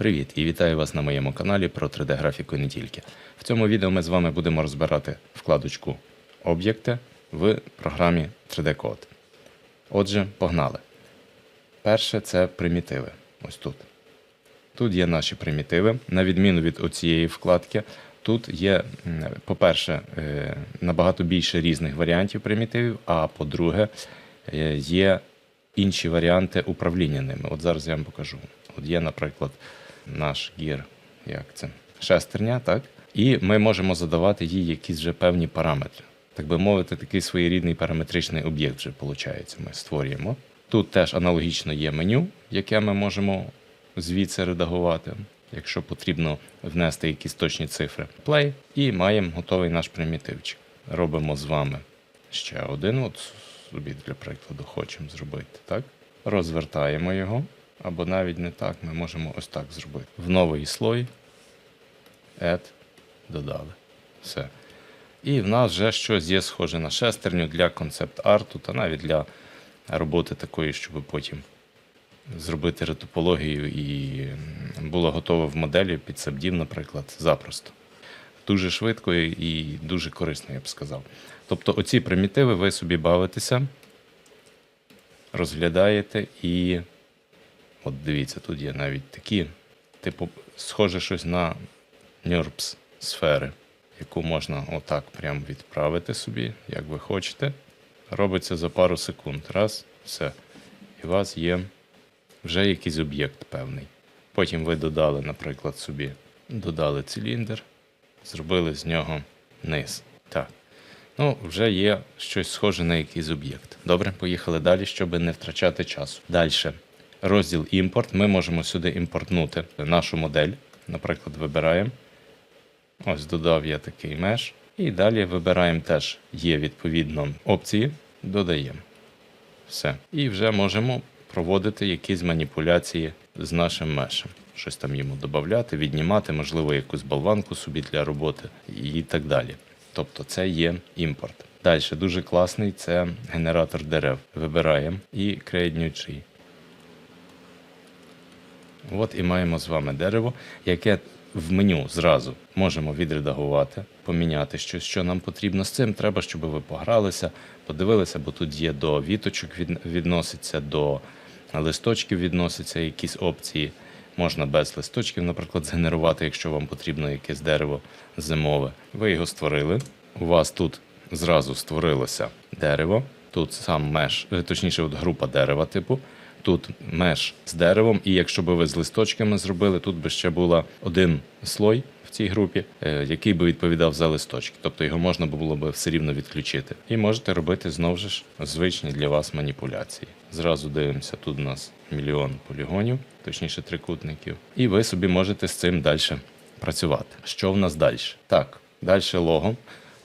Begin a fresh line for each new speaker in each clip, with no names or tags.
Привіт і вітаю вас на моєму каналі про 3D-графіку і не тільки. В цьому відео ми з вами будемо розбирати вкладочку Об'єкти в програмі 3D Code. Отже, погнали. Перше це примітиви. Ось тут. Тут є наші примітиви. На відміну від оцієї вкладки, тут є, по-перше, е, набагато більше різних варіантів примітивів, а по-друге, е, є інші варіанти управління ними. От зараз я вам покажу. От є, наприклад, наш гір, як це? Шестерня, так? І ми можемо задавати їй якісь вже певні параметри. Так би мовити, такий своєрідний параметричний об'єкт вже виходить, ми створюємо. Тут теж аналогічно є меню, яке ми можемо звідси редагувати, якщо потрібно внести якісь точні цифри. Play, і маємо готовий наш примітивчик. Робимо з вами ще один, от собі для прикладу хочемо зробити. Так? Розвертаємо його, або навіть не так, ми можемо ось так зробити. В новий слой Add додали. Все. І в нас вже щось є схоже на шестерню для концепт-арту та навіть для роботи такої, щоб потім зробити ретопологію і було готово в моделі під сабдів, наприклад, запросто. Дуже швидко і дуже корисно, я б сказав. Тобто, оці примітиви ви собі бавитеся, розглядаєте і. От дивіться, тут є навіть такі, типу, схоже щось на NURBS сфери, яку можна отак прямо відправити собі, як ви хочете. Робиться за пару секунд. Раз, все. І у вас є вже якийсь об'єкт певний. Потім ви додали, наприклад, собі додали циліндр, зробили з нього низ. Так. Ну, вже є щось схоже на якийсь об'єкт. Добре, поїхали далі, щоб не втрачати часу. Далі. Розділ імпорт. Ми можемо сюди імпортнути нашу модель. Наприклад, вибираємо. Ось додав я такий меш. І далі вибираємо теж є відповідно опції, додаємо. Все. І вже можемо проводити якісь маніпуляції з нашим мешем. Щось там йому додати, віднімати, можливо, якусь болванку собі для роботи і так далі. Тобто це є імпорт. Далі дуже класний це генератор дерев. Вибираємо і Create New Tree. От і маємо з вами дерево, яке в меню зразу можемо відредагувати, поміняти щось, що нам потрібно. З цим треба, щоб ви погралися, подивилися, бо тут є до віточок відноситься, до листочків відносяться якісь опції. Можна без листочків, наприклад, згенерувати, якщо вам потрібно якесь дерево зимове. Ви його створили. У вас тут зразу створилося дерево. Тут сам меш, е, точніше, от група дерева, типу. Тут меш з деревом, і якщо би ви з листочками зробили, тут би ще була один слой в цій групі, е, який би відповідав за листочки. Тобто його можна було би все рівно відключити. І можете робити знову ж звичні для вас маніпуляції. Зразу дивимося, тут у нас мільйон полігонів, точніше трикутників. І ви собі можете з цим далі працювати. Що в нас далі? Так, далі лого.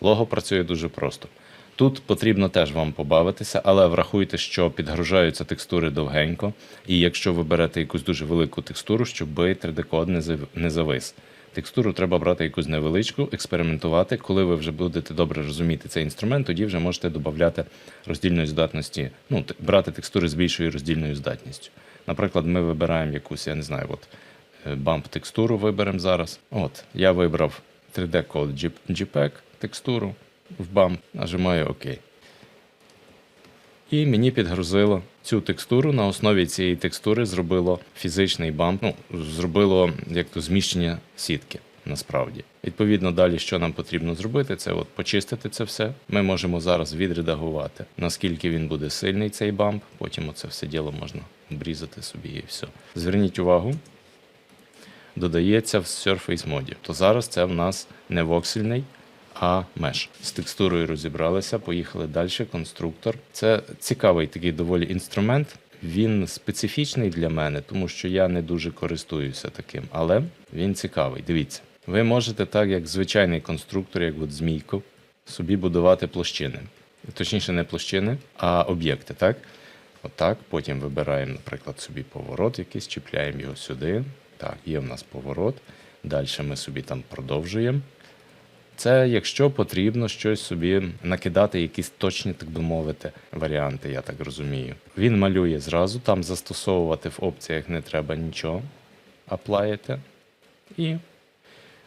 Лого працює дуже просто. Тут потрібно теж вам побавитися, але врахуйте, що підгружаються текстури довгенько, і якщо ви берете якусь дуже велику текстуру, щоб 3D-код не зав- не завис. Текстуру треба брати якусь невеличку, експериментувати. Коли ви вже будете добре розуміти цей інструмент, тоді вже можете додати роздільної здатності, ну, брати текстури з більшою роздільною здатністю. Наприклад, ми вибираємо якусь, я не знаю, от бамп текстуру виберемо зараз. От, я вибрав 3D-код JPEG текстуру в BAM, нажимаю ОК. І мені підгрузило цю текстуру. На основі цієї текстури зробило фізичний бамп, ну, зробило як то зміщення сітки. Насправді, відповідно, далі, що нам потрібно зробити, це от почистити це все. Ми можемо зараз відредагувати, наскільки він буде сильний цей бамп. Потім оце все діло можна обрізати собі і все. Зверніть увагу, додається в Surface моді. То зараз це в нас не воксельний, а меш. З текстурою розібралися, поїхали далі. Конструктор. Це цікавий такий доволі інструмент. Він специфічний для мене, тому що я не дуже користуюся таким, але він цікавий. Дивіться, ви можете так, як звичайний конструктор, як от змійко, собі будувати площини. Точніше, не площини, а об'єкти, так? Отак. Потім вибираємо, наприклад, собі поворот якийсь, чіпляємо його сюди. Так, є в нас поворот. Далі ми собі там продовжуємо. Це якщо потрібно щось собі накидати, якісь точні, так би мовити, варіанти, я так розумію. Він малює зразу, там застосовувати в опціях не треба нічого. аплаєте і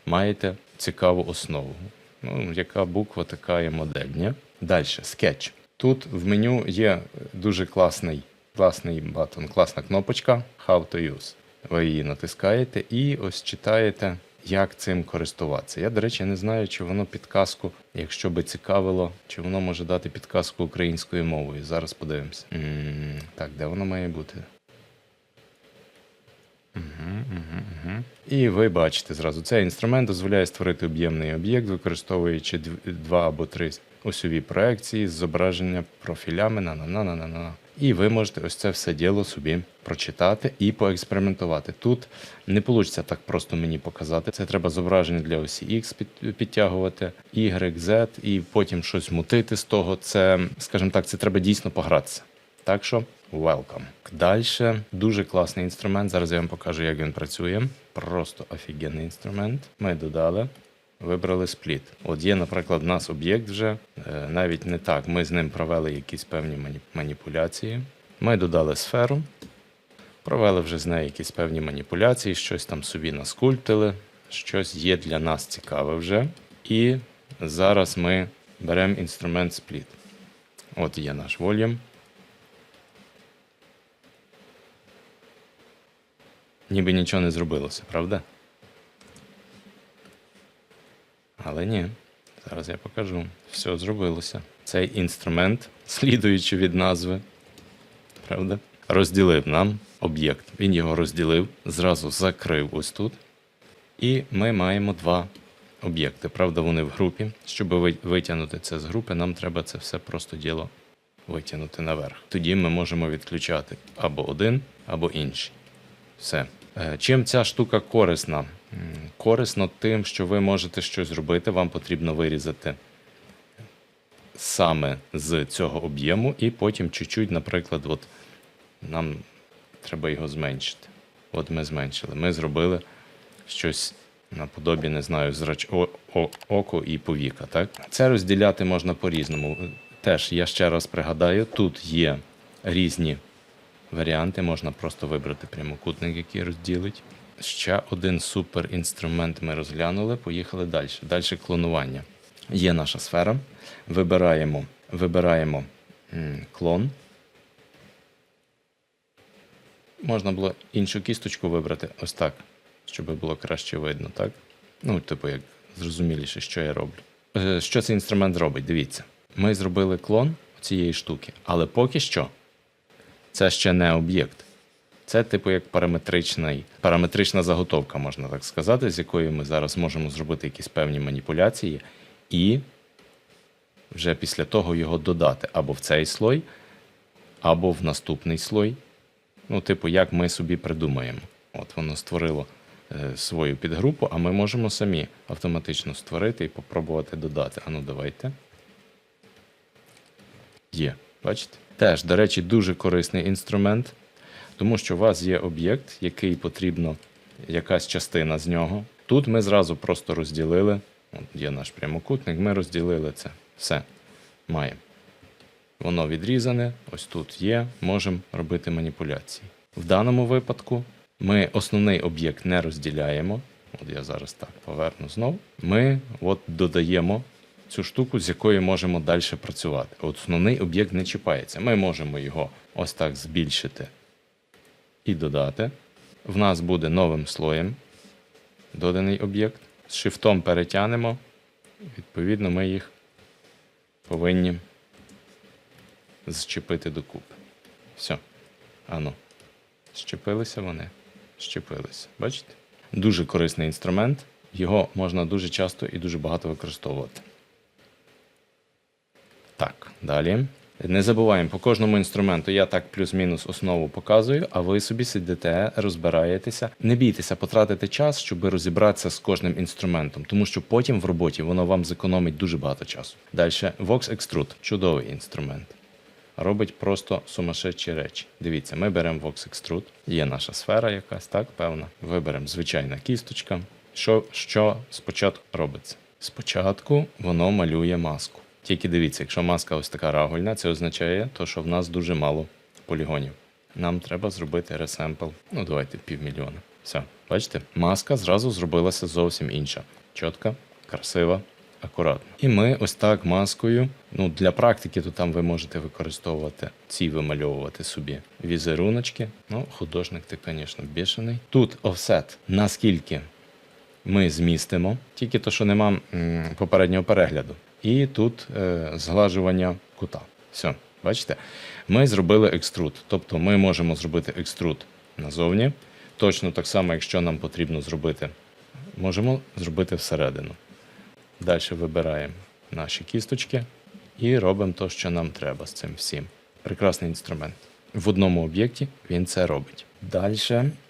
маєте цікаву основу. Ну, яка буква, така і модель. Ні? Далі, скетч. Тут в меню є дуже класний, класний батон, класна кнопочка How to use. Ви її натискаєте і ось читаєте, як цим користуватися. Я, до речі, не знаю, чи воно підказку, якщо би цікавило, чи воно може дати підказку українською мовою. Зараз подивимося. так, де воно має бути? І ви бачите зразу, цей інструмент дозволяє створити об'ємний об'єкт, використовуючи два або три осьові проекції з зображення профілями на на на на на на І ви можете ось це все діло собі прочитати і поекспериментувати. Тут не вийде так просто мені показати. Це треба зображення для осі X підтягувати, Y, Z, і потім щось мутити з того. Це, скажімо так, це треба дійсно погратися. Так що welcome. Далі дуже класний інструмент. Зараз я вам покажу, як він працює. Просто офігенний інструмент. Ми додали, вибрали спліт. От є, наприклад, в нас об'єкт вже е, навіть не так. Ми з ним провели якісь певні маніпуляції. Ми додали сферу, провели вже з нею якісь певні маніпуляції, щось там собі наскульптили, щось є для нас цікаве вже. І зараз ми беремо інструмент спліт. От є наш volume. Ніби нічого не зробилося, правда? Але ні. Зараз я покажу. Все зробилося. Цей інструмент, слідуючи від назви, правда? Розділив нам об'єкт. Він його розділив, зразу закрив ось тут. І ми маємо два об'єкти. Правда, вони в групі. Щоб ви- витягнути це з групи, нам треба це все просто діло витягнути наверх. Тоді ми можемо відключати або один, або інший. Все. Е, Чим ця штука корисна? Корисно тим, що ви можете щось зробити, вам потрібно вирізати саме з цього об'єму, і потім чуть-чуть, наприклад, от нам треба його зменшити. От ми зменшили. Ми зробили щось наподобі, не знаю, зрач... о, о, око і повіка. Так? Це розділяти можна по-різному. Теж я ще раз пригадаю, тут є різні варіанти. Можна просто вибрати прямокутник, який розділить. Ще один супер інструмент ми розглянули. Поїхали далі. Далі клонування. Є наша сфера. Вибираємо, вибираємо клон. Можна було іншу кісточку вибрати ось так, щоб було краще видно, так? Ну, типу, як зрозуміліше, що я роблю. Е, Що цей інструмент робить? Дивіться. Ми зробили клон цієї штуки, але поки що це ще не об'єкт. Це, типу, як параметричний, параметрична заготовка, можна так сказати, з якою ми зараз можемо зробити якісь певні маніпуляції, і вже після того його додати або в цей слой, або в наступний слой. Ну, типу, як ми собі придумаємо. От воно створило е, свою підгрупу, а ми можемо самі автоматично створити і попробувати додати. Ану, давайте. Є, бачите? Теж, до речі, дуже корисний інструмент, тому що у вас є об'єкт, який потрібно, якась частина з нього. Тут ми зразу просто розділили. От є наш прямокутник, ми розділили це. Все. Маємо. Воно відрізане, ось тут є, можемо робити маніпуляції. В даному випадку ми основний об'єкт не розділяємо. От я зараз так поверну знов. Ми от додаємо цю штуку, з якою можемо далі працювати. От основний об'єкт не чіпається. Ми можемо його ось так збільшити і додати. В нас буде новим слоєм доданий об'єкт. З шифтом перетягнемо. Відповідно, ми їх повинні зчепити докупи. Все. Ану. Щепилися вони. Щепилися. Бачите? Дуже корисний інструмент. Його можна дуже часто і дуже багато використовувати. Так, далі. Не забуваємо, по кожному інструменту я так плюс-мінус основу показую, а ви собі сидите, розбираєтеся. Не бійтеся потратити час, щоб розібратися з кожним інструментом, тому що потім в роботі воно вам зекономить дуже багато часу. Далі Vox Extrude чудовий інструмент. Робить просто сумасшедші речі. Дивіться, ми беремо Vox Extrude, є наша сфера якась, так, певна. Виберемо звичайна кісточка. Що, що спочатку робиться? Спочатку воно малює маску. Тільки дивіться, якщо маска ось така рагульна, це означає, то, що в нас дуже мало полігонів. Нам треба зробити ресемпл. Ну, давайте півмільйона. Все. Бачите, маска зразу зробилася зовсім інша. Чітка, красива, акуратна. І ми ось так маскою. Ну, для практики, то там ви можете використовувати ці вимальовувати собі візеруночки. Ну, художник ти, звісно, бішений. Тут офсет, наскільки ми змістимо, тільки то, що нема м, попереднього перегляду. І тут е, зглажування кута. Все, бачите? Ми зробили екструд. Тобто ми можемо зробити екструд назовні. Точно так само, якщо нам потрібно зробити, можемо зробити всередину. Далі вибираємо наші кісточки і робимо те, що нам треба з цим всім. Прекрасний інструмент. В одному об'єкті він це робить. Далі,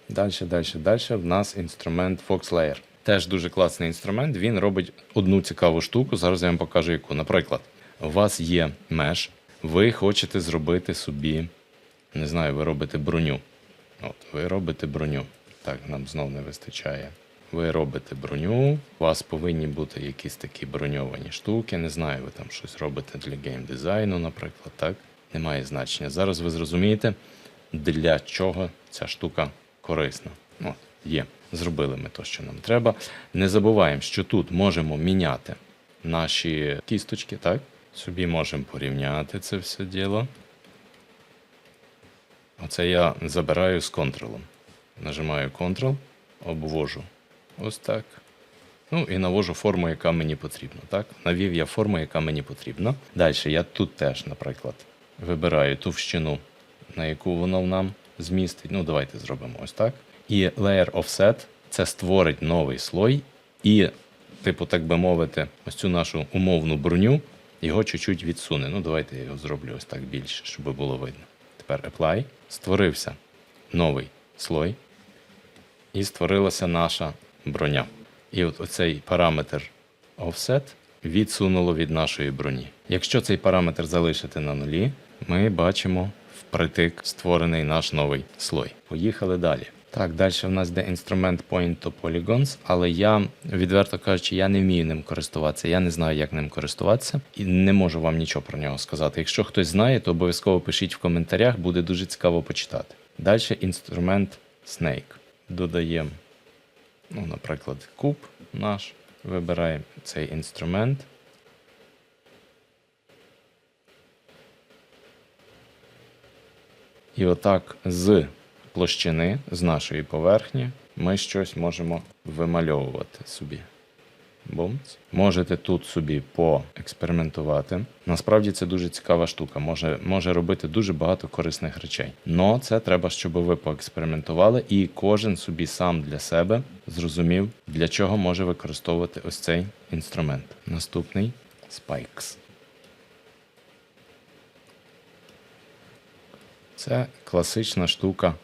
далі, далі, далі в нас інструмент Fox. Теж дуже класний інструмент. Він робить одну цікаву штуку. Зараз я вам покажу яку. Наприклад, у вас є меш, ви хочете зробити собі, не знаю, ви робите броню. От, ви робите броню. Так, нам знов не вистачає. Ви робите броню, у вас повинні бути якісь такі броньовані штуки. Не знаю, ви там щось робите для геймдизайну, наприклад, так? Немає значення. Зараз ви зрозумієте, для чого ця штука корисна. От, є. Зробили ми те, що нам треба. Не забуваємо, що тут можемо міняти наші кісточки, так? Собі можемо порівняти це все діло. Оце я забираю з контролом. Нажимаю Ctrl, обвожу ось так. Ну і навожу форму, яка мені потрібна. Так? Навів я форму, яка мені потрібна. Далі я тут теж, наприклад, вибираю товщину, на яку воно нам змістить. Ну, давайте зробимо ось так. І Layer Offset це створить новий слой, і, типу, так би мовити, ось цю нашу умовну броню його чуть-чуть відсуне. Ну, давайте я його зроблю ось так більше, щоб було видно. Тепер Apply. Створився новий слой, і створилася наша броня. І от оцей параметр offset відсунуло від нашої броні. Якщо цей параметр залишити на нулі, ми бачимо впритик створений наш новий слой. Поїхали далі. Так, далі в нас йде інструмент Point to Polygons, але я, відверто кажучи, я не вмію ним користуватися. Я не знаю, як ним користуватися, і не можу вам нічого про нього сказати. Якщо хтось знає, то обов'язково пишіть в коментарях, буде дуже цікаво почитати. Далі інструмент Snake. Додаємо, ну, наприклад, куб наш. Вибираємо цей інструмент. І отак з площини, з нашої поверхні, ми щось можемо вимальовувати собі. Бумц. Можете тут собі поекспериментувати. Насправді це дуже цікава штука. Може, може робити дуже багато корисних речей. Но це треба, щоб ви поекспериментували, і кожен собі сам для себе зрозумів, для чого може використовувати ось цей інструмент. Наступний Spikes. Це класична штука.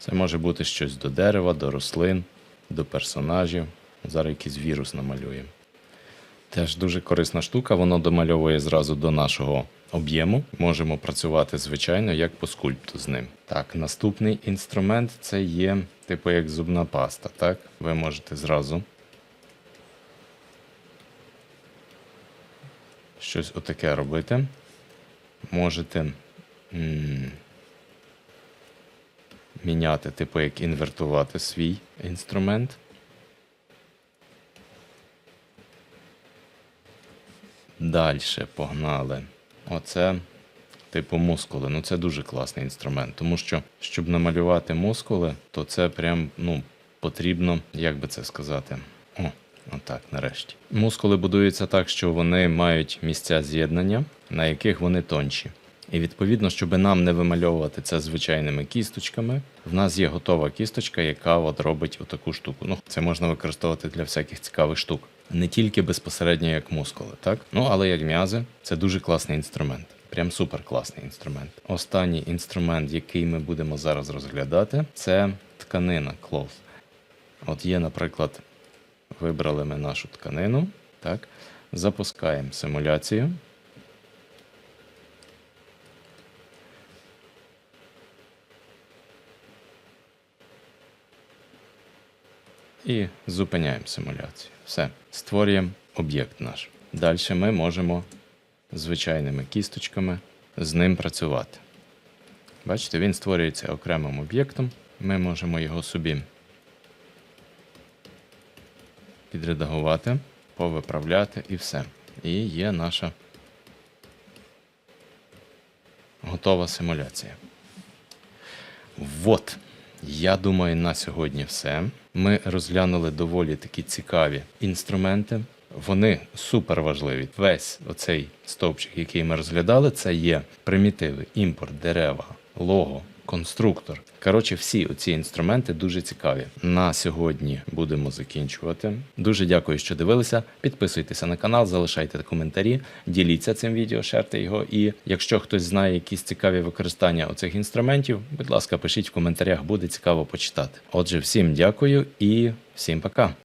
Це може бути щось до дерева, до рослин, до персонажів. Зараз якийсь вірус намалюємо. Теж дуже корисна штука, воно домальовує зразу до нашого об'єму. Можемо працювати, звичайно, як по скульпту з ним. Так, наступний інструмент це є типу як зубна паста. Так? Ви можете зразу щось отаке робити. Можете м, міняти, типу як інвертувати свій інструмент. Далі погнали. Оце типу мускули. Ну це дуже класний інструмент, тому що щоб намалювати мускули, то це прям ну, потрібно, як би це сказати. О, отак, нарешті. Мускули будуються так, що вони мають місця з'єднання, на яких вони тонші. І відповідно, щоб нам не вимальовувати це звичайними кісточками, в нас є готова кісточка, яка от робить отаку штуку. Ну, це можна використовувати для всяких цікавих штук. Не тільки безпосередньо як мускули, так? Ну, але як м'язи, це дуже класний інструмент. Прям супер класний інструмент. Останній інструмент, який ми будемо зараз розглядати, це тканина cloth. От є, наприклад, вибрали ми нашу тканину, так? Запускаємо симуляцію. І зупиняємо симуляцію. Все, створюємо об'єкт наш. Далі ми можемо звичайними кісточками з ним працювати. Бачите, він створюється окремим об'єктом. Ми можемо його собі підредагувати, повиправляти і все. І є наша готова симуляція. Вот. Я думаю, на сьогодні все. Ми розглянули доволі такі цікаві інструменти. Вони супер важливі. Весь оцей стовпчик, який ми розглядали, це є примітиви, імпорт, дерева, лого, конструктор. Коротше, всі оці інструменти дуже цікаві. На сьогодні будемо закінчувати. Дуже дякую, що дивилися. Підписуйтеся на канал, залишайте коментарі, діліться цим відео, шерте його. І якщо хтось знає якісь цікаві використання оцих інструментів, будь ласка, пишіть в коментарях, буде цікаво почитати. Отже, всім дякую і всім пока.